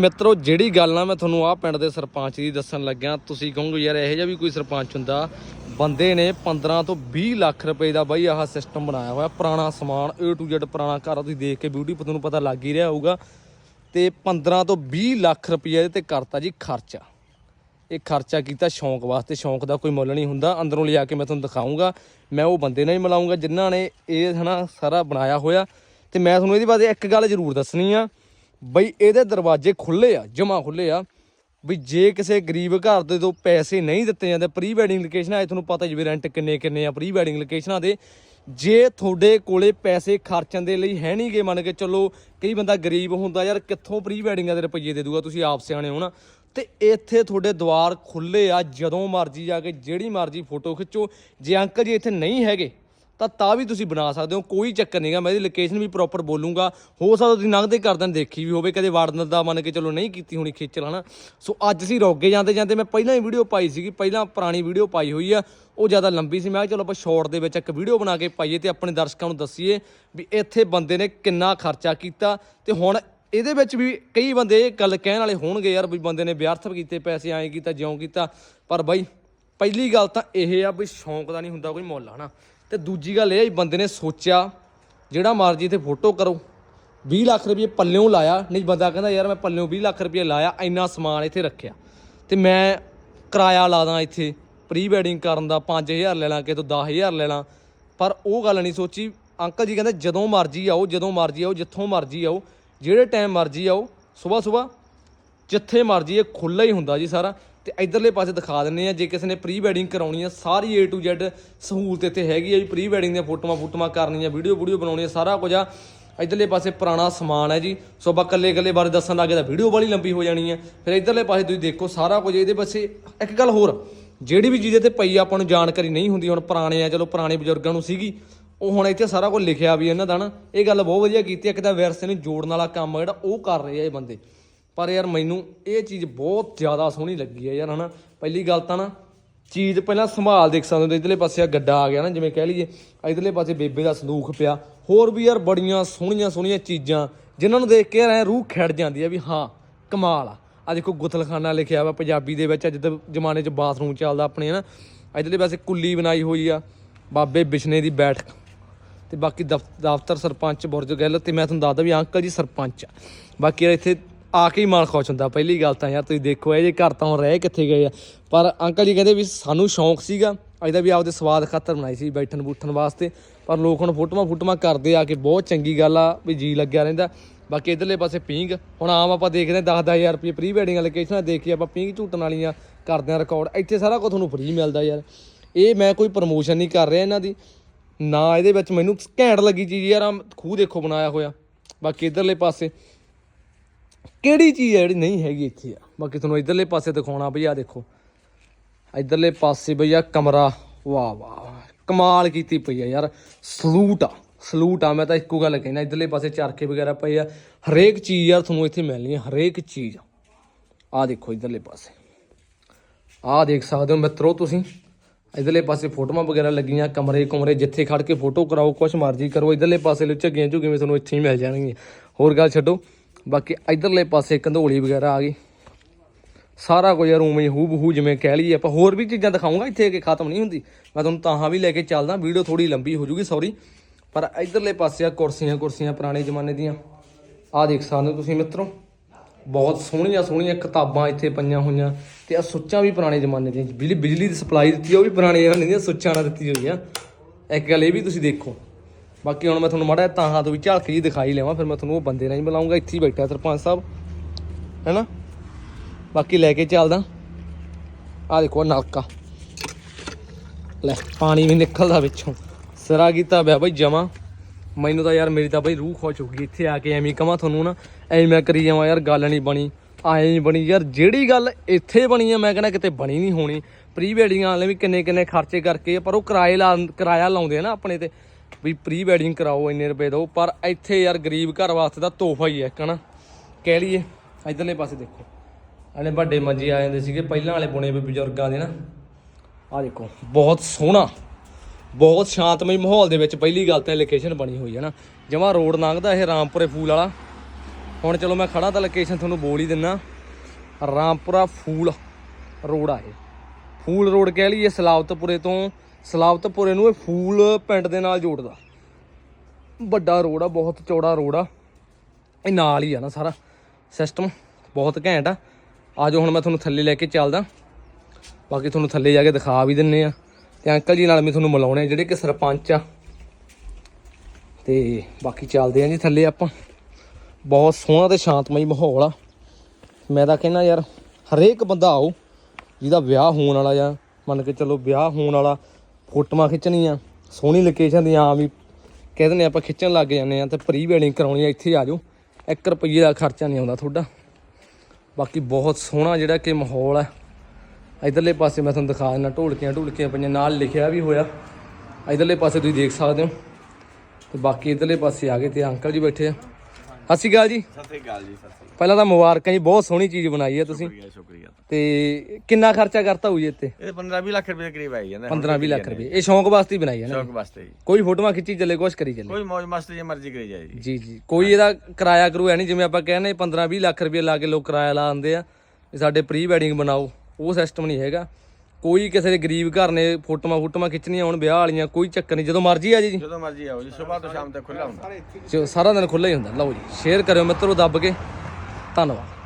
ਮਿੱਤਰੋ, ਜਿਹੜੀ ਗੱਲ ਨਾ ਮੈਂ ਤੁਹਾਨੂੰ ਆਹ ਪਿੰਡ ਦੇ ਸਰਪੰਚ ਦੀ ਦੱਸਣ ਲੱਗਿਆ, ਤੁਸੀਂ ਕਹੋਗੇ ਯਾਰ ਇਹੋ ਜਿਹਾ ਵੀ ਕੋਈ ਸਰਪੰਚ ਹੁੰਦਾ। ਬੰਦੇ ਨੇ 15 ਤੋਂ 20 ਲੱਖ ਰੁਪਏ ਦਾ ਬਾਈ ਆਹ ਸਿਸਟਮ ਬਣਾਇਆ ਹੋਇਆ, ਪੁਰਾਣਾ ਸਮਾਨ, A to Z ਪੁਰਾਣਾ ਘਰ, ਤੁਸੀਂ ਦੇਖ ਕੇ ਬਿਊਟੀ ਤੁਹਾਨੂੰ ਪਤਾ ਲੱਗ ਹੀ ਰਿਹਾ ਹੋਊਗਾ। ਤੇ 15 ਤੋਂ 20 ਲੱਖ ਰੁਪਏ ਇਹਦੇ ਤੇ ਕਰਤਾ ਜੀ ਖਰਚਾ। ਇਹ ਖਰਚਾ ਕੀਤਾ ਸ਼ੌਂਕ ਵਾਸਤੇ, ਸ਼ੌਂਕ ਦਾ ਕੋਈ ਮੁੱਲ ਨਹੀਂ ਹੁੰਦਾ। ਅੰਦਰੋਂ ਲਿਆ ਕੇ ਮੈਂ ਤੁਹਾਨੂੰ ਦਿਖਾਉਂਗਾ ਮੈਂ ਉਹ ਬੰਦੇ ਨਾਲ ਹੀ ਮਿਲਾਉਂਗਾ ਜਿਨ੍ਹਾਂ ਨੇ ਇਹ ਹਨਾ ਸਾਰਾ ਬਣਾਇਆ ਹੋਇਆ। ਤੇ ਮੈਂ ਤੁਹਾਨੂੰ ਇਹਦੇ ਬਾਰੇ ਇੱਕ ਗੱਲ ਜ਼ਰੂਰ ਦੱਸਣੀ ਆ। ਬਈ ਇਹਦੇ ਦਰਵਾਜ਼ੇ ਖੁੱਲੇ ਆ ਜਮਾ ਖੁੱਲੇ ਆ, ਵੀ ਜੇ ਕਿਸੇ ਗਰੀਬ ਘਰ ਦੇ ਤੋਂ ਪੈਸੇ ਨਹੀਂ ਦਿੱਤੇ ਜਾਂਦੇ, ਪ੍ਰੀ ਵੈਡਿੰਗ ਲੋਕੇਸ਼ਨਾਂ ਆਏ ਤੁਹਾਨੂੰ ਪਤਾ ਜਿਵੇਂ ਰੈਂਟ ਕਿੰਨੇ ਕਿੰਨੇ ਆ ਪ੍ਰੀ ਵੈਡਿੰਗ ਲੋਕੇਸ਼ਨਾਂ ਦੇ, ਜੇ ਤੁਹਾਡੇ ਕੋਲੇ ਪੈਸੇ ਖਰਚਣ ਦੇ ਲਈ ਹੈ ਨਹੀਂਗੇ ਮੰਨ ਕੇ ਚੱਲੋ, ਕਈ ਬੰਦਾ ਗਰੀਬ ਹੁੰਦਾ ਯਾਰ, ਕਿੱਥੋਂ ਪ੍ਰੀ ਵੈਡਿੰਗਾਂ ਦੇ ਰੁਪਈਏ ਦੇ ਦੂਗਾ, ਤੁਸੀਂ ਆਪ ਸਿਆਣੇ ਹੋ ਨਾ, ਤੇ ਇੱਥੇ ਤੁਹਾਡੇ ਦੁਆਰ ਖੁੱਲੇ ਆ, ਜਦੋਂ ਮਰਜ਼ੀ ਜਾ ਕੇ, ਜਿਹੜੀ ਮਰਜ਼ੀ ਫੋਟੋ ਖਿੱਚੋ, ਜੇ ਅੰਕਲ ਜੀ ਇੱਥੇ ਨਹੀਂ ਹੈਗੇ ਤਾਂ ਤਾਂ ਵੀ ਤੁਸੀਂ ਬਣਾ ਸਕਦੇ ਹੋ, ਕੋਈ ਚੱਕਰ ਨਹੀਂਗਾ ਮੈਂ ਇਹਦੀ ਲੋਕੇਸ਼ਨ ਵੀ ਪ੍ਰੋਪਰ ਬੋਲੂੰਗਾ। ਹੋ ਸਕਦਾ ਤੁਸੀਂ ਲੰਘਦੇ ਕਰਦਿਆਂ ਦੇਖੀ ਵੀ ਹੋਵੇ, ਕਦੇ ਵਾਰਡਨ ਦਾ ਮੰਨ ਕੇ ਚਲੋ ਨਹੀਂ ਕੀਤੀ ਹੋਣੀ ਖੇਚਲ, ਹਨਾ? ਸੋ ਅੱਜ ਅਸੀਂ ਰੋਗੇ ਜਾਂਦੇ ਜਾਂਦੇ, ਮੈਂ ਪਹਿਲਾਂ ਹੀ ਵੀਡੀਓ ਪਾਈ ਸੀਗੀ, ਪਹਿਲਾਂ ਪੁਰਾਣੀ ਵੀਡੀਓ ਪਾਈ ਹੋਈ ਆ, ਉਹ ਜ਼ਿਆਦਾ ਲੰਬੀ ਸੀ, ਮੈਂ ਕਿਹਾ ਚਲੋ ਆਪਾਂ ਸ਼ਾਰਟ ਦੇ ਵਿੱਚ ਇੱਕ ਵੀਡੀਓ ਬਣਾ ਕੇ ਪਾਈਏ ਤੇ ਆਪਣੇ ਦਰਸ਼ਕਾਂ ਨੂੰ ਦੱਸੀਏ ਵੀ ਇੱਥੇ ਬੰਦੇ ਨੇ ਕਿੰਨਾ ਖਰਚਾ ਕੀਤਾ ਤੇ ਹੁਣ ਇਹਦੇ ਵਿੱਚ ਵੀ ਕਈ ਬੰਦੇ ਇਹ ਗੱਲ ਕਹਿਣ ਵਾਲੇ ਹੋਣਗੇ ਯਾਰ ਵੀ ਬੰਦੇ ਨੇ ਵਿਅਰਥ ਕੀਤੇ, ਪੈਸੇ ਐਂ ਕੀਤਾ, ਜਿਉਂ ਕੀਤਾ, ਪਰ ਬਾਈ, ਪਹਿਲੀ ਗੱਲ ਤਾਂ ਇਹ ਆ ਵੀ ਸ਼ੌਂਕ ਦਾ ਨਹੀਂ ਹੁੰਦਾ ਕੋਈ ਮੁੱਲ, ਹਨਾ? ਤੇ ਦੂਜੀ ਗੱਲ ਇਹ ਆ ਵੀ ਬੰਦੇ ਨੇ ਸੋਚਿਆ, ਜਿਹੜਾ ਮਰਜ਼ੀ ਤੇ ਫੋਟੋ ਕਰੋ। 20 ਲੱਖ ਰੁਪਏ ਪੱਲਿਓਂ ਲਾਇਆ। ਨਹੀਂ, ਬੰਦਾ ਕਹਿੰਦਾ, ਯਾਰ, ਮੈਂ ਪੱਲਿਓਂ 20 ਲੱਖ ਰੁਪਏ ਲਾਇਆ, ਇੰਨਾ ਸਮਾਨ ਇੱਥੇ ਰੱਖਿਆ। ਤੇ ਮੈਂ ਕਿਰਾਇਆ ਲਾ ਦਾਂ ਇੱਥੇ ਪ੍ਰੀ ਵੈਡਿੰਗ ਕਰਨ ਦਾ 5000 ਲੈ ਲਾਂ ਕਿ ਤੋਂ 10000 ਲੈ ਲਾਂ। ਪਰ ਉਹ ਗੱਲ ਨਹੀਂ ਸੋਚੀ। ਅੰਕਲ ਜੀ ਕਹਿੰਦੇ, ਜਦੋਂ ਮਰਜ਼ੀ ਆਓ, ਜਦੋਂ ਮਰਜ਼ੀ ਆਓ, ਜਿੱਥੋਂ ਮਰਜ਼ੀ ਆਓ, ਜਿਹੜੇ ਟਾਈਮ ਮਰਜ਼ੀ ਆਓ ਸਵੇਰ ਸਵੇਰ ਜਿੱਥੇ ਮਰਜ਼ੀ ਇਹ ਖੁੱਲਾ ਹੀ ਹੁੰਦਾ ਜੀ ਸਾਰਾ। ਤੇ ਇਧਰਲੇ ਪਾਸੇ ਦਿਖਾ ਦਿੰਨੇ ਆ, ਜੇ ਕਿਸੇ ਨੇ ਪ੍ਰੀ ਵੈਡਿੰਗ ਕਰਾਉਣੀ ਆ, ਸਾਰੀ A to Z ਸਹੂਲਤ ਇੱਥੇ ਹੈਗੀ ਆ ਜੀ। ਪ੍ਰੀ ਵੈਡਿੰਗ ਦੀਆਂ ਫੋਟੋਆਂ ਫੋਟੋਆਂ ਕਰਨੀਆਂ ਵੀਡੀਓ ਵੀਡੀਓ ਬਣਾਉਣੀ ਆ, ਸਾਰਾ ਕੁਝ ਆ। ਇਧਰਲੇ ਪਾਸੇ ਪੁਰਾਣਾ ਸਮਾਨ ਹੈ ਜੀ। ਸੋ ਆਪਾਂ ਕੱਲੇ ਕੱਲੇ ਬਾਰੇ ਦੱਸਣ ਲੱਗੇ ਤਾਂ ਵੀਡੀਓ ਬੜੀ ਲੰਬੀ ਹੋ ਜਾਣੀ ਹੈ ਫਿਰ ਇਧਰਲੇ ਪਾਸੇ ਤੁਸੀਂ ਦੇਖੋ ਸਾਰਾ ਕੁਝ, ਇਹਦੇ ਪਾਸੇ ਇੱਕ ਗੱਲ ਹੋਰ, ਜਿਹੜੀ ਵੀ ਚੀਜ਼ ਤੇ ਪਈ ਆ, ਆਪਾਂ ਨੂੰ ਜਾਣਕਾਰੀ ਨਹੀਂ ਹੁੰਦੀ, ਹੁਣ ਪੁਰਾਣੇ ਆ, ਚਲੋ ਪੁਰਾਣੇ ਬਜ਼ੁਰਗਾਂ ਨੂੰ ਸੀਗੀ। ਉਹ ਹੁਣ ਇੱਥੇ ਸਾਰਾ ਕੁਝ ਲਿਖਿਆ ਵੀ ਇਹਨਾਂ ਦਾ ਨਾ। ਇਹ ਗੱਲ ਬਹੁਤ ਵਧੀਆ ਕੀਤੀ ਹੈ ਇੱਕ ਤਾਂ ਵਿਰਸੇ ਨੂੰ ਜੋੜਨ ਵਾਲਾ ਕੰਮ ਜਿਹੜਾ ਉਹ ਕਰ ਰਹੇ ਆ ਇਹ ਬੰਦੇ। ਪਰ ਯਾਰ ਮੈਨੂੰ ਇਹ ਚੀਜ਼ ਬਹੁਤ ਜ਼ਿਆਦਾ ਸੋਹਣੀ ਲੱਗੀ ਹੈ ਯਾਰ, ਹਨਾ? ਪਹਿਲੀ ਗੱਲ ਤਾਂ ਨਾ, ਚੀਜ਼ ਪਹਿਲਾਂ ਸੰਭਾਲ ਦੇਖ ਸਕਦੇ ਹੋ ਇਧਰਲੇ ਪਾਸੇ ਆ ਗੱਡਾ ਆ ਗਿਆ ਨਾ, ਜਿਵੇਂ ਕਹਿ ਲਈਏ ਇਧਰਲੇ ਪਾਸੇ ਬੇਬੇ ਦਾ ਸੰਦੂਖ ਪਿਆ। ਹੋਰ ਵੀ ਯਾਰ ਬੜੀਆਂ ਸੋਹਣੀਆਂ ਸੋਹਣੀਆਂ ਚੀਜ਼ਾਂ, ਜਿਨ੍ਹਾਂ ਨੂੰ ਦੇਖ ਕੇ ਯਾਰ ਰੂਹ ਖਿੜ ਜਾਂਦੀ ਆ ਵੀ ਹਾਂ, ਕਮਾਲ ਆ। ਆ ਦੇਖੋ ਗੁਥਲਖਾਨਾ ਲਿਖਿਆ ਵਾ ਪੰਜਾਬੀ ਦੇ ਵਿੱਚ, ਅੱਜ ਦੇ ਜ਼ਮਾਨੇ 'ਚ ਬਾਥਰੂਮ ਚੱਲਦਾ ਆਪਣੇ, ਹਨਾ? ਇਧਰਲੇ ਪਾਸੇ ਕੁੱਲੀ ਬਣਾਈ ਹੋਈ ਆ, ਬਾਬੇ ਬਿਸ਼ਨੇ ਦੀ ਬੈਠਕ। ਤੇ ਬਾਕੀ ਦਫ਼- ਦਫ਼ਤਰ ਸਰਪੰਚ ਬੁਰਜ ਗਿੱਲ, ਤੇ ਮੈਂ ਤੁਹਾਨੂੰ ਦੱਸਦਾ ਵੀ ਅੰਕਲ ਜੀ ਸਰਪੰਚ ਆ। ਬਾਕੀ ਯਾਰ ਇੱਥੇ ਆ ਕੇ ਹੀ ਮਨ ਖੁਸ਼ ਹੁੰਦਾ, ਪਹਿਲੀ ਗੱਲ ਤਾਂ ਯਾਰ ਤੁਸੀਂ ਦੇਖੋ, ਇਹ ਜੇ ਘਰ ਤਾਂ ਹੁਣ ਰਹਿ ਕਿੱਥੇ ਗਏ ਆ। ਪਰ ਅੰਕਲ ਜੀ ਕਹਿੰਦੇ ਵੀ ਸਾਨੂੰ ਸ਼ੌਂਕ ਸੀਗਾ, ਅੱਜ ਵੀ ਆਪਦੇ ਸਵਾਦ ਖਾਤਰ ਬਣਾਈ ਸੀ ਬੈਠਣ ਬੂਠਣ ਵਾਸਤੇ। ਪਰ ਲੋਕ ਹੁਣ ਫੋਟੋਆਂ ਫੋਟੋਆਂ ਕਰਦੇ ਆ ਕੇ ਬਹੁਤ ਚੰਗੀ ਗੱਲ ਆ, ਵੀ ਜੀ ਲੱਗਿਆ ਰਹਿੰਦਾ। ਬਾਕੀ ਇਧਰਲੇ ਪਾਸੇ ਪਿੰਗ ਹੁਣ ਆਮ ਆਪਾਂ ਦੇਖਦੇ 10 10000 ਰੁਪਏ ਪ੍ਰੀ ਵੈਡਿੰਗ ਲੋਕੇਸ਼ਨਾਂ ਦੇਖ ਕੇ ਆਪਾਂ ਪਿੰਗ ਝੂਟਣ ਵਾਲੀਆਂ ਕਰਦੇ ਆ ਰਿਕਾਰਡ ਇੱਥੇ ਸਾਰਾ ਕੁਝ ਤੁਹਾਨੂੰ ਫ੍ਰੀ ਮਿਲਦਾ ਯਾਰ। ਇਹ ਮੈਂ ਕੋਈ ਪ੍ਰਮੋਸ਼ਨ ਨਹੀਂ ਕਰ ਰਿਹਾ ਇਹਨਾਂ ਦੀ। ਨਾ ਇਹਦੇ ਵਿੱਚ ਮੈਨੂੰ ਘੈਂਟ ਲੱਗੀ ਚੀਜ਼ ਯਾਰ ਖੂਹ ਦੇਖੋ ਬਣਾਇਆ ਹੋਇਆ। ਬਾਕੀ ਇਧਰਲੇ ਪਾਸੇ ਕਿਹੜੀ ਚੀਜ਼ ਹੈ ਜਿਹੜੀ ਨਹੀਂ ਹੈਗੀ ਇੱਥੇ ਆ? ਬਾਕੀ ਤੁਹਾਨੂੰ ਇਧਰਲੇ ਪਾਸੇ ਦਿਖਾਉਣਾ ਬਈ ਆ ਦੇਖੋ। ਇਧਰਲੇ ਪਾਸੇ ਬਈ ਆ ਕਮਰਾ। ਵਾਹ ਵਾਹ ਕਮਾਲ ਕੀਤੀ ਪਈ ਆ ਯਾਰ। ਸਲੂਟ ਆ ਸਲੂਟ ਆ। ਮੈਂ ਤਾਂ ਇੱਕੋ ਗੱਲ ਕਹਿਣਾ ਇਧਰਲੇ ਪਾਸੇ ਚਰਖੇ ਵਗੈਰਾ ਪਏ ਆ। ਹਰੇਕ ਚੀਜ਼ ਯਾਰ ਤੁਹਾਨੂੰ ਇੱਥੇ ਮਿਲਣੀ ਆ, ਹਰੇਕ ਚੀਜ਼ ਆ। ਦੇਖੋ ਇਧਰਲੇ ਪਾਸੇ। ਆਹ ਦੇਖ ਸਕਦੇ ਹੋ ਮਿੱਤਰੋ ਤੁਸੀਂ। ਇਧਰਲੇ ਪਾਸੇ ਫੋਟੋਆਂ ਵਗੈਰਾ ਲੱਗੀਆਂ, ਕਮਰੇ ਕੁਮਰੇ ਜਿੱਥੇ ਖੜ ਕੇ ਫੋਟੋ ਕਰਾਓ, ਕੁਛ ਮਰਜ਼ੀ ਕਰੋ। ਇਧਰਲੇ ਪਾਸੇ ਲੋ ਝੱਗੀਆਂ ਝੁਗੀਆਂ ਤੁਹਾਨੂੰ ਇੱਥੇ ਹੀ ਮਿਲ ਜਾਣਗੀਆਂ। ਹੋਰ ਗੱਲ ਛੱਡੋ। ਬਾਕੀ ਇਧਰਲੇ ਪਾਸੇ ਕੰਧੋਲੀ ਵਗੈਰਾ ਆ ਗਈ। ਸਾਰਾ ਕੁਝ ਯਾਰ ਉਵੇਂ ਹੂ ਬਹੂ ਜਿਵੇਂ ਕਹਿ ਲਈਏ। ਆਪਾਂ ਹੋਰ ਵੀ ਚੀਜ਼ਾਂ ਦਿਖਾਉਂਗਾ ਇੱਥੇ ਕਿ ਖਤਮ ਨਹੀਂ ਹੁੰਦੀ। ਮੈਂ ਤੁਹਾਨੂੰ ਤਾਹਾਂ ਵੀ ਲੈ ਕੇ ਚੱਲਦਾ। ਵੀਡੀਓ ਥੋੜੀ ਲੰਬੀ ਹੋ ਜੂਗੀ ਸੌਰੀ ਪਰ ਇਧਰਲੇ ਪਾਸੇ ਆ ਕੁਰਸੀਆਂ ਕੁਰਸੀਆਂ ਪੁਰਾਣੇ ਜ਼ਮਾਨੇ ਦੀਆਂ। ਆਹ ਦੇਖ ਸਕਦੇ ਹੋ ਤੁਸੀਂ ਮਿੱਤਰੋ। ਬਹੁਤ ਸੋਹਣੀਆਂ ਸੋਹਣੀਆਂ ਕਿਤਾਬਾਂ ਇੱਥੇ ਪਈਆਂ ਹੋਈਆਂ। ਤੇ ਆ ਸੁੱਚਾਂ ਵੀ ਪੁਰਾਣੇ ਜ਼ਮਾਨੇ ਦੀਆਂ। ਬਿਜਲੀ ਬਿਜਲੀ ਦੀ ਸਪਲਾਈ ਦਿੱਤੀ ਆ, ਉਹ ਵੀ ਪੁਰਾਣੇ ਜ਼ਮਾਨੇ ਦੀਆਂ ਸੁੱਚਾਂ ਨਾਲ ਦਿੱਤੀ ਹੋਈ ਆ। ਇੱਕ ਗੱਲ ਇਹ ਵੀ ਤੁਸੀਂ ਦੇਖੋ। ਬਾਕੀ ਹੁਣ ਮੈਂ ਤੁਹਾਨੂੰ ਮਾੜਾ ਜਿਹਾ ਤਾਹਾਂ ਤੋਂ ਵੀ ਝਲਕ ਜੀ ਦਿਖਾਈ ਲਵਾਂ ਫਿਰ ਮੈਂ ਤੁਹਾਨੂੰ ਉਹ ਬੰਦੇ ਨਾਲ ਹੀ ਮਿਲਾਉਂਗਾ, ਇੱਥੇ ਹੀ ਬੈਠਾ ਸਰਪੰਚ ਸਾਹਿਬ। ਹੈਨਾ? ਬਾਕੀ ਲੈ ਕੇ ਚੱਲਦਾ। ਆ ਦੇਖੋ ਨਲਕਾ। ਲੈ, ਪਾਣੀ ਵੀ ਨਿਕਲਦਾ ਵਿੱਚੋਂ। ਸਿਰਾ ਕੀਤਾ ਪਿਆ ਬਈ ਜਮਾ। ਮੈਨੂੰ ਤਾਂ ਯਾਰ, ਮੇਰੀ ਤਾਂ ਬਈ ਰੂਹ ਖੁਸ਼ ਹੋ ਗਈ, ਇੱਥੇ ਆ ਕੇ ਐਵੇਂ ਕਵਾਂ ਤੁਹਾਨੂੰ ਨਾ। ਐਵੇਂ ਮੈਂ ਕਰੀ ਜਾਵਾਂ, ਯਾਰ ਗੱਲ ਨਹੀਂ ਬਣੀ। ਆਏ ਨਹੀਂ ਬਣੀ। ਯਾਰ ਜਿਹੜੀ ਗੱਲ ਇੱਥੇ ਬਣੀ ਆ, ਮੈਂ ਕਹਿੰਦਾ ਕਿਤੇ ਬਣੀ ਨਹੀਂ ਹੋਣੀ। ਪ੍ਰੀ ਵੈਡਿੰਗ ਵਾਲੇ ਵੀ ਕਿੰਨੇ ਕਿੰਨੇ ਖਰਚੇ ਕਰਕੇ, ਪਰ ਉਹ ਕਿਰਾਏ ਲਾ, ਕਿਰਾਇਆ ਲਾਉਂਦੇ ਆ ਨਾ ਆਪਣੇ ਤੇ। ਵੀ ਪ੍ਰੀ ਵੈਡਿੰਗ ਕਰਾਓ ਇੰਨੇ ਰੁਪਏ ਦਿਓ। ਪਰ ਇੱਥੇ ਯਾਰ ਗਰੀਬ ਘਰ ਵਾਸਤੇ ਤਾਂ ਤੋਹਫਾ ਹੀ ਹੈ ਇੱਕ ਨਾ ਕਹਿ ਲਈਏ ਇਧਰਲੇ ਪਾਸੇ ਦੇਖੋ। ਇਹਨੇ ਵੱਡੇ ਮੰਜੇ ਆ ਜਾਂਦੇ ਸੀਗੇ ਪਹਿਲਾਂ ਵਾਲੇ ਬੁਣੇ ਵੀ ਬਜ਼ੁਰਗਾਂ ਦੇ ਨਾ। ਆ ਦੇਖੋ। ਬਹੁਤ ਸੋਹਣਾ ਬਹੁਤ ਸ਼ਾਂਤਮਈ ਮਾਹੌਲ ਦੇ ਵਿੱਚ ਪਹਿਲੀ ਗੱਲ ਤਾਂ ਲੋਕੇਸ਼ਨ ਬਣੀ ਹੋਈ ਹੈ ਨਾ। ਜਮਾ ਰੋਡ ਲੰਘਦਾ ਇਹ ਰਾਮਪੁਰੇ ਫੂਲ ਵਾਲਾ। ਹੁਣ ਚਲੋ ਮੈਂ ਖੜਾ ਤਾਂ ਲੋਕੇਸ਼ਨ ਤੁਹਾਨੂੰ ਬੋਲ ਹੀ ਦਿੰਨਾ। ਰਾਮਪੁਰਾ ਫੂਲ ਰੋਡ ਆ ਇਹ। ਫੂਲ ਰੋਡ ਕਹਿ ਲਈਏ ਸਲਾਵਤਪੁਰੇ ਤੋਂ ਸਲਾਵਤਪੁਰੇ ਨੂੰ ਇਹ ਫੂਲ ਪਿੰਡ ਦੇ ਨਾਲ ਜੋੜਦਾ। ਵੱਡਾ ਰੋਡ ਆ, ਬਹੁਤ ਚੌੜਾ ਰੋਡ ਆ। ਇਹ ਨਾਲ ਹੀ ਆ ਨਾ ਸਾਰਾ ਸਿਸਟਮ ਬਹੁਤ ਘੈਂਟ ਆ। ਆਜੋ ਹੁਣ ਮੈਂ ਤੁਹਾਨੂੰ ਥੱਲੇ ਲੈ ਕੇ ਚੱਲਦਾ। ਬਾਕੀ ਤੁਹਾਨੂੰ ਥੱਲੇ ਜਾ ਕੇ ਦਿਖਾ ਵੀ ਦਿੰਨੇ ਆ। ਤੇ ਅੰਕਲ ਜੀ ਨਾਲ ਮੈਂ ਤੁਹਾਨੂੰ ਮਿਲਾਉਣੇ ਆ ਜਿਹੜੇ ਕਿ ਸਰਪੰਚ ਆ। ਤੇ ਬਾਕੀ ਚੱਲਦੇ ਆ ਜੀ ਥੱਲੇ ਆਪਾਂ। ਬਹੁਤ ਸੋਹਣਾ ਤੇ ਸ਼ਾਂਤਮਈ ਮਾਹੌਲ ਆ। ਮੈਂ ਤਾਂ ਕਹਿੰਦਾ ਯਾਰ, ਹਰੇਕ ਬੰਦਾ ਆਓ, ਜਿਹਦਾ ਵਿਆਹ ਹੋਣ ਵਾਲਾ ਜਾਂ ਮੰਨ ਕੇ ਚੱਲੋ ਵਿਆਹ ਹੋਣ ਵਾਲਾ ਫੋਟੋਆਂ ਖਿੱਚਣੀਆਂ, ਸੋਹਣੀ ਲੋਕੇਸ਼ਨ ਦੀਆਂ ਆਮ ਹੀ ਕਹਿ ਦਿੰਦੇ ਆਪਾਂ ਖਿੱਚਣ ਲੱਗ ਜਾਂਦੇ ਆ ਤੇ ਪ੍ਰੀ ਵੈਡਿੰਗ ਕਰਾਉਣੀ ਆ, ਇੱਥੇ ਆ ਜਾਓ। 1 ਰੁਪਈਏ ਦਾ ਖਰਚਾ ਨਹੀਂ ਆਉਂਦਾ ਤੁਹਾਡਾ। ਬਾਕੀ ਬਹੁਤ ਸੋਹਣਾ ਜਿਹੜਾ ਕਿ ਮਾਹੌਲ ਹੈ ਇਧਰਲੇ ਪਾਸੇ ਮੈਂ ਤੁਹਾਨੂੰ ਦਿਖਾ ਦਿੰਦਾ, ਢੋਲਕੀਆਂ ਢੋਲਕੀਆਂ ਪਈਆਂ, ਨਾਲ ਲਿਖਿਆ ਵੀ ਹੋਇਆ। ਇਧਰਲੇ ਪਾਸੇ ਤੁਸੀਂ ਦੇਖ ਸਕਦੇ ਹੋ। ਤੇ ਬਾਕੀ ਇਧਰਲੇ ਪਾਸੇ ਆ ਗਏ ਤੇ ਅੰਕਲ ਜੀ ਬੈਠੇ ਆ। ਸਤਿ ਸ਼੍ਰੀ ਅਕਾਲ ਜੀ। ਸਤਿ ਸ੍ਰੀ ਅਕਾਲ ਜੀ ਸਤਿ ਸ੍ਰੀ ਪਹਿਲਾਂ ਤਾਂ ਮੁਬਾਰਕਾਂ ਜੀ ਬਹੁਤ ਸੋਹਣੀ ਚੀਜ਼ ਬਣਾਈ ਹੈ ਤੁਸੀਂ। ਸ਼ੁਕਰੀਆ ਤੇ ਕਿੰਨਾ ਖਰਚਾ ਕਰਤਾ ਹੋਊ ਜੀ ਇੱਥੇ? ਇਹ 15 20 ਲੱਖ ਰੁਪਏ ਦੇ ਕਰੀਬ ਆਈ ਜਾਂਦਾ 15 20 ਲੱਖ ਰੁਪਏ। ਇਹ ਸ਼ੌਂਕ ਵਾਸਤੇ ਹੀ ਬਣਾਈ ਹੈ ਨਾ ਸ਼ੌਕ ਵਾਸਤੇ ਜੀ। ਕੋਈ ਫੋਟੋਆਂ ਖਿੱਚੀ ਚੱਲੇ ਕੁਛ ਕਰੀ ਚੱਲੇ? ਕੋਈ ਮौज ਮਸਤੀ ਜੇ ਮਰਜ਼ੀ ਕਰੀ ਜਾਏ ਜੀ। ਜੀ ਜੀ। ਕੋਈ ਇਹਦਾ ਕਿਰਾਇਆ ਕਰੂ ਹੈ ਨਹੀਂ ਜਿਵੇਂ ਆਪਾਂ ਕਹਿੰਦੇ 15 20 ਲੱਖ ਰੁਪਏ ਲਾ ਕੇ ਲੋਕ ਕਿਰਾਇਆ ਲਾ ਆਉਂਦੇ ਆ ਵੀ ਸਾਡੇ ਪ੍ਰੀ ਵੈਡਿੰਗ ਬਣਾਓ ਉਹ ਸਿਸਟਮ ਨਹੀਂ ਹੈਗਾ। ਕੋਈ ਕਿਸੇ ਦੇ ਗਰੀਬ ਘਰ ਨੇ ਫੋਟੋਆਂ ਫੋਟੋਆਂ ਖਿੱਚਣੀਆਂ ਹੁਣ ਵਿਆਹ ਵਾਲੀਆਂ ਕੋਈ ਚੱਕਰ ਨਹੀਂ ਜਦੋਂ ਮਰਜ਼ੀ ਆ ਜੀ ਜਦੋਂ ਮਰਜ਼ੀ ਆਓ ਜੀ ਸਵੇਰ ਤੋਂ ਸ਼ਾਮ ਤੱਕ ਖੁੱਲਾ ਹੁੰਦਾ। ਸਾਰਾ ਦਿਨ ਖੁੱਲ੍ਹਾ ਹੀ ਹੁੰਦਾ। ਲਓ ਜੀ ਸ਼ੇਅਰ ਕਰਿਓ ਮਿੱਤਰੋ ਦੱਬ ਕੇ। ਧੰਨਵਾਦ।